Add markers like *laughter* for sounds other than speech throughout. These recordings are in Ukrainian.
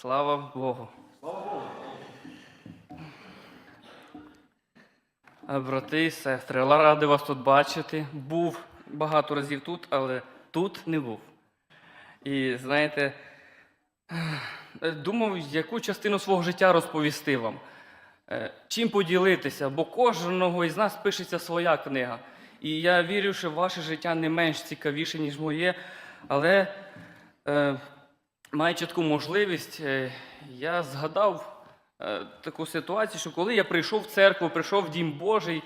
Слава Богу. А, Брати і сестри, радий вас тут бачити. Був багато разів тут, але тут не був. І знаєте, е, думав, яку частину свого життя розповісти вам, Е, чим поділитися, бо кожного із нас пишеться своя книга. І я вірю, що ваше життя не менш цікавіше, ніж моє, але е, маючи таку можливість, е, я згадав е, таку ситуацію, що коли я прийшов в церкву, прийшов в Дім Божий,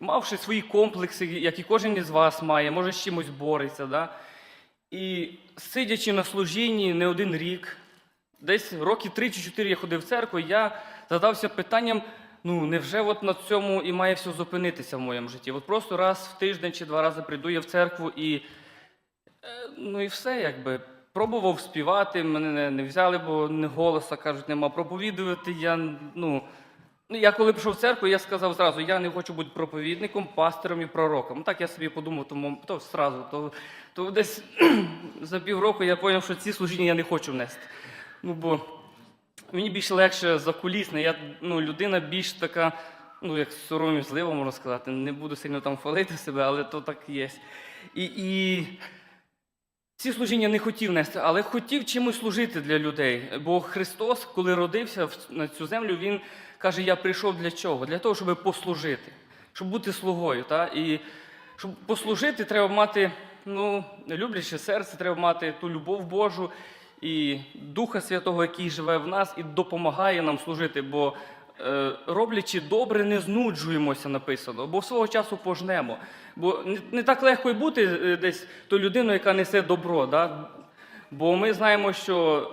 мавши свої комплекси, як і кожен із вас має, може з чимось бореться. Да? І сидячи на служінні не один рік, десь роки 3 чи 4 я ходив в церкву, я задався питанням: ну невже от на цьому і має все зупинитися в моєму житті? От просто раз в тиждень чи два рази прийду я в церкву і Е, Ну і все, якби. Пробував співати, мене не, взяли, бо не голоса, кажуть, нема. Проповідувати я, ну. Ну, я коли прийшов в церкву, я сказав зразу, я не хочу бути проповідником, пастором і пророком. Ну, так я собі подумав, тому то зразу, то, то десь *clears throat* за півроку я зрозумів, що ці служіння я не хочу внести. Ну, бо мені більш легше закулісне. Я ну, людина більш така, ну, як сором'язлива, можна сказати. Не буду сильно там хвалити себе, але то так є. І, і ці служіння не хотів нести, але хотів чимось служити для людей. Бо Христос, коли родився на цю землю, Він каже: Я прийшов для чого? Для того, щоб послужити, щоб бути слугою. Та? І щоб послужити, треба мати ну, любляче серце, треба мати ту любов Божу і Духа Святого, який живе в нас і допомагає нам служити. Бо роблячи добре, не знуджуємося, написано, бо свого часу пожнемо. Бо не, так легко й бути е, десь тою людиною, яка несе добро. Да? Бо ми знаємо, що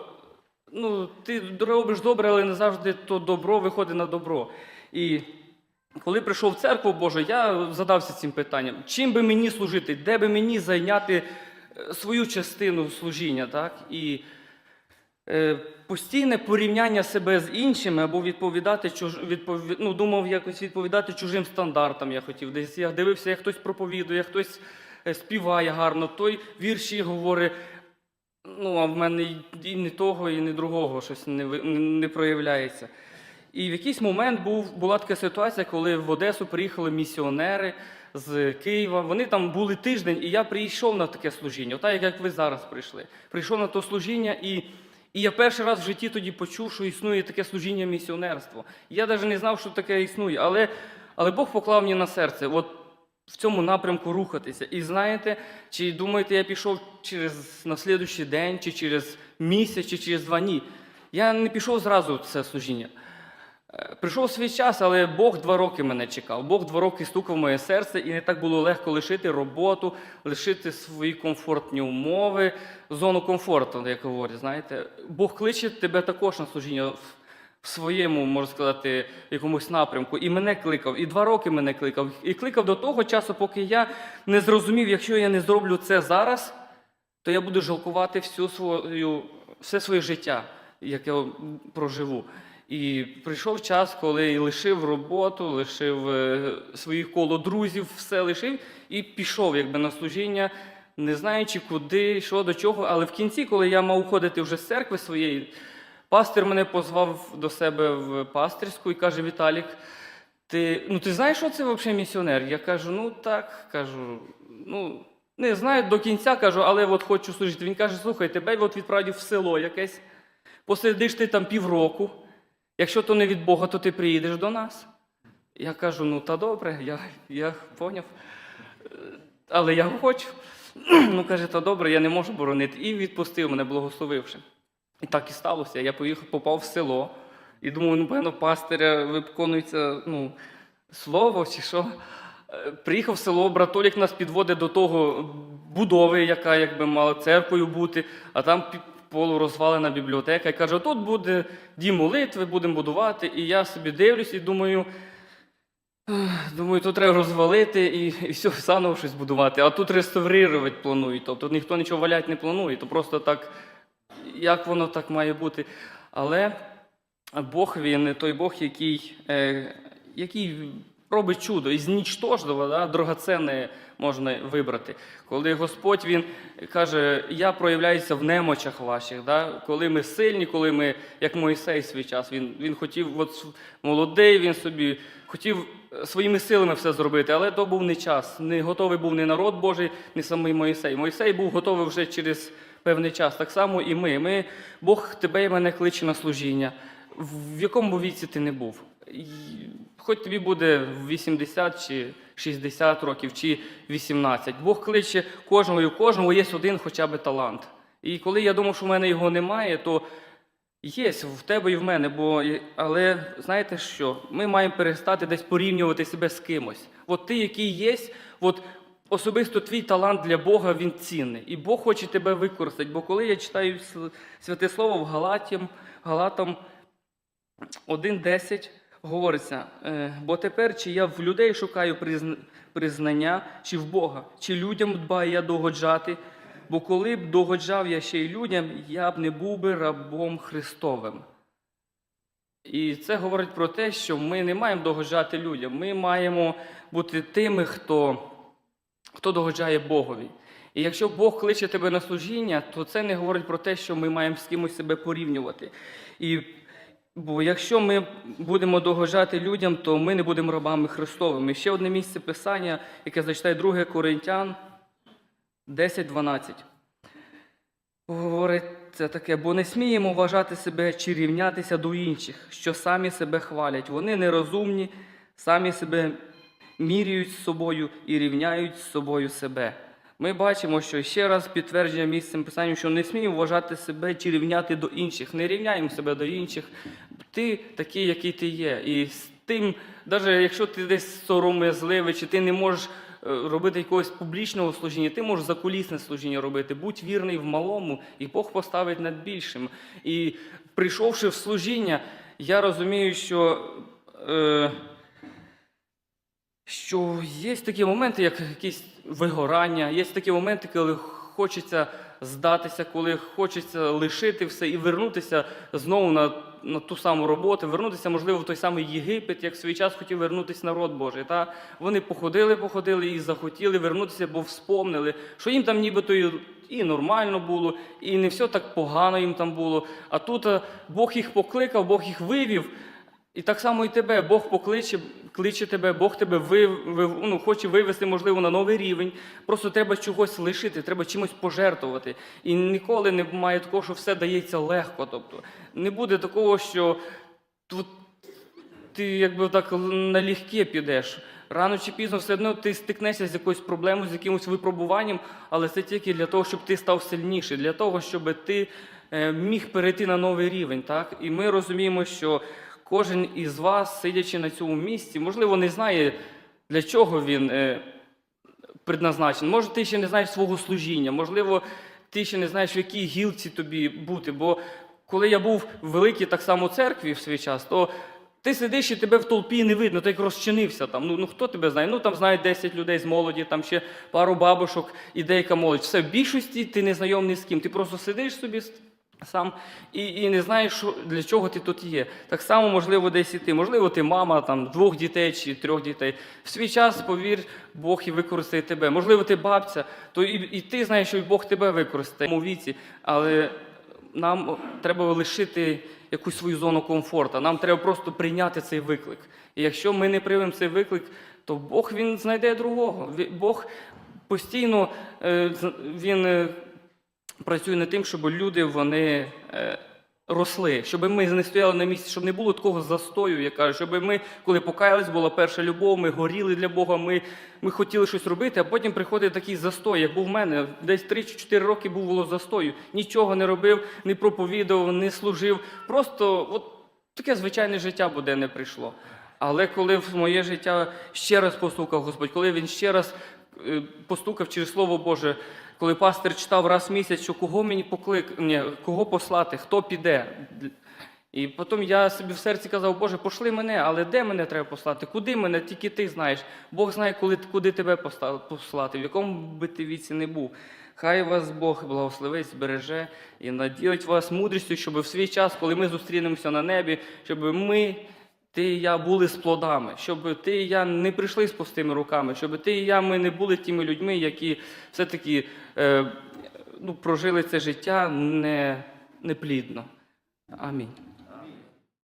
ну, ти робиш добре, але не завжди то добро виходить на добро. І коли прийшов в церкву Божу, я задався цим питанням: чим би мені служити, де би мені зайняти е, свою частину служіння, так? І е, постійне порівняння себе з іншими або відповідати чуж... відпові... ну, думав якось відповідати чужим стандартам. Я хотів. Десь я дивився, як хтось проповідує, хтось е, співає гарно, той вірші говорить. Ну, а в мене і- не того, і не другого щось не, не проявляється. І в якийсь момент був, була така ситуація, коли в Одесу приїхали місіонери з Києва. Вони там були тиждень, і я прийшов на таке служіння, отак як ви зараз прийшли. Прийшов на то служіння, і, і я перший раз в житті тоді почув, що існує таке служіння місіонерство. Я навіть не знав, що таке існує, але, але Бог поклав мені на серце. От в цьому напрямку рухатися. І знаєте, чи думаєте, я пішов через наступний день, чи через місяць, чи через два дні. Я не пішов зразу в це служіння. Прийшов свій час, але Бог два роки мене чекав. Бог два роки стукав моє серце, і не так було легко лишити роботу, лишити свої комфортні умови, зону комфорту, як говорять. Знаєте, Бог кличе тебе також на служіння в своєму, можна сказати, якомусь напрямку. І мене кликав, і два роки мене кликав. І кликав до того часу, поки я не зрозумів, якщо я не зроблю це зараз, то я буду жалкувати всю свою, все своє життя, яке я проживу. І прийшов час, коли лишив роботу, лишив е, своїх коло друзів, все лишив і пішов якби на служіння, не знаючи куди, що до чого. Але в кінці, коли я мав уходити вже з церкви своєї, пастир мене позвав до себе в пастирську і каже: Віталік, ти, ну, ти знаєш, що це взагалі місіонер? Я кажу, ну так, кажу, ну. Не знаю до кінця кажу, але от хочу служити. Він каже: слухай, тебе от відправлю в село якесь, посидиш ти там півроку. Якщо то не від Бога, то ти приїдеш до нас. Я кажу: ну та добре, я, я поняв. Але я хочу. *clears throat* Ну, каже, та добре, я не можу боронити. І відпустив мене, благословивши. І так і сталося. Я поїхав, попав в село і думав, ну, певно, пастиря виконується ну, слово чи що. Приїхав в село, братолік нас підводить до того будови, яка якби мала церквою бути, а там полурозвалена бібліотека. І каже, тут буде дім молитви, будемо будувати. І я собі дивлюсь і думаю, «Ех, думаю, тут треба розвалити і, і все, заново щось будувати. А тут реставрувати планують. Тобто ніхто нічого валяти не планує, то просто так, як воно так має бути. Але Бог він той Бог, який, е, який робить чудо. Із нічтожного да, драгоценне можна вибрати. Коли Господь Він каже, я проявляюся в немочах ваших. Да? Коли ми сильні, коли ми, як Моїсей свій час, він, він хотів, от молодий, він собі хотів е, своїми силами все зробити, але то був не час. Не готовий був ні народ Божий, ні самий Моїсей. Моїсей був готовий вже через певний час. Так само і ми. ми Бог тебе і мене кличе на служіння. В якому віці ти не був? Хоч тобі буде 80 чи 60 років, чи 18. Бог кличе кожного, і у кожного є один хоча б талант. І коли я думав, що в мене його немає, то є в тебе і в мене. Бо, але знаєте що? Ми маємо перестати десь порівнювати себе з кимось. От ти, який є, от особисто твій талант для Бога він цінний. І Бог хоче тебе використати. Бо коли я читаю святе слово в Галатам, Галатам 1.10 говориться, е, бо тепер чи я в людей шукаю признання, чи в Бога, чи людям дбаю я догоджати, бо коли б догоджав я ще й людям, я б не був би рабом Христовим. І це говорить про те, що ми не маємо догоджати людям, ми маємо бути тими, хто, хто догоджає Богові. І якщо Бог кличе тебе на служіння, то це не говорить про те, що ми маємо з кимось себе порівнювати. І Бо якщо ми будемо догоджати людям, то ми не будемо рабами Христовими. Ще одне місце Писання, яке зачитає 2 Коринтян 10.12. Говориться таке, бо не сміємо вважати себе чи рівнятися до інших, що самі себе хвалять. Вони нерозумні, самі себе міряють з собою і рівняють з собою себе. Ми бачимо, що ще раз підтверджує місцем писання, що не сміємо вважати себе чи рівняти до інших. Не рівняємо себе до інших. Ти такий, який ти є. І з тим, навіть якщо ти десь сором'язливий, чи ти не можеш е, робити якогось публічного служіння, ти можеш закулісне служіння робити. Будь вірний в малому, і Бог поставить над більшим. І прийшовши в служіння, я розумію, що. Е, що є такі моменти, як якісь вигорання, є такі моменти, коли хочеться здатися, коли хочеться лишити все і вернутися знову на, на ту саму роботу, вернутися, можливо, в той самий Єгипет, як в свій час хотів вернутися народ Божий. Та? Вони походили, походили і захотіли вернутися, бо вспомнили, що їм там нібито і, нормально було, і не все так погано їм там було. А тут е, Бог їх покликав, Бог їх вивів. І так само і тебе, Бог покличе, кличе тебе, Бог тебе вив- ну, хоче вивести, можливо, на новий рівень. Просто треба чогось лишити, треба чимось пожертвувати. І ніколи не має такого, що все дається легко. Тобто не буде такого, що тут ти якби так налегке підеш. Рано чи пізно все одно ти стикнешся з якоюсь проблемою, з якимось випробуванням, але це тільки для того, щоб ти став сильніший, для того, щоб ти е, міг перейти на новий рівень. Так? І ми розуміємо, що кожен із вас, сидячи на цьому місці, можливо, не знає, для чого він е, предназначений. Може, ти ще не знаєш свого служіння, можливо, ти ще не знаєш, в якій гілці тобі бути. Бо коли я був в великій так само церкві в свій час, то ти сидиш і тебе в толпі не видно, ти як розчинився там. Ну, ну хто тебе знає? Ну там знають 10 людей з молоді, там ще пару бабушок і деяка молодь. Все, в більшості ти не знайомий з ким. Ти просто сидиш собі сам і, і не знаєш, що, для чого ти тут є. Так само, можливо, десь і ти. Можливо, ти мама там, двох дітей чи трьох дітей. В свій час, повір, Бог і використає тебе. Можливо, ти бабця, то і, і ти знаєш, що Бог тебе використає в віці, але нам треба лишити якусь свою зону комфорту. Нам треба просто прийняти цей виклик. І якщо ми не приймемо цей виклик, то Бог він знайде другого. Бог постійно е, він працює над тим, щоб люди вони е, росли, щоб ми не стояли на місці, щоб не було такого застою, я кажу, щоб ми, коли покаялись, була перша любов, ми горіли для Бога, ми, ми хотіли щось робити, а потім приходить такий застой, як був в мене. Десь 3-4 роки був було застою. Нічого не робив, не проповідував, не служив. Просто от таке звичайне життя буде не прийшло. Але коли в моє життя ще раз постукав Господь, коли він ще раз постукав через Слово Боже, коли пастир читав раз в місяць, що кого мені поклик... Ні, кого послати, хто піде. І потім я собі в серці казав, Боже, пошли мене, але де мене треба послати? Куди мене? Тільки ти знаєш. Бог знає, коли, куди тебе послати, в якому би ти віці не був. Хай вас Бог благословить, збереже і наділить вас мудрістю, щоб в свій час, коли ми зустрінемося на небі, щоб ми ти і я були з плодами, щоб ти і я не прийшли з пустими руками, щоб ти і я ми не були тими людьми, які все-таки е, ну, прожили це життя не, неплідно. Амінь.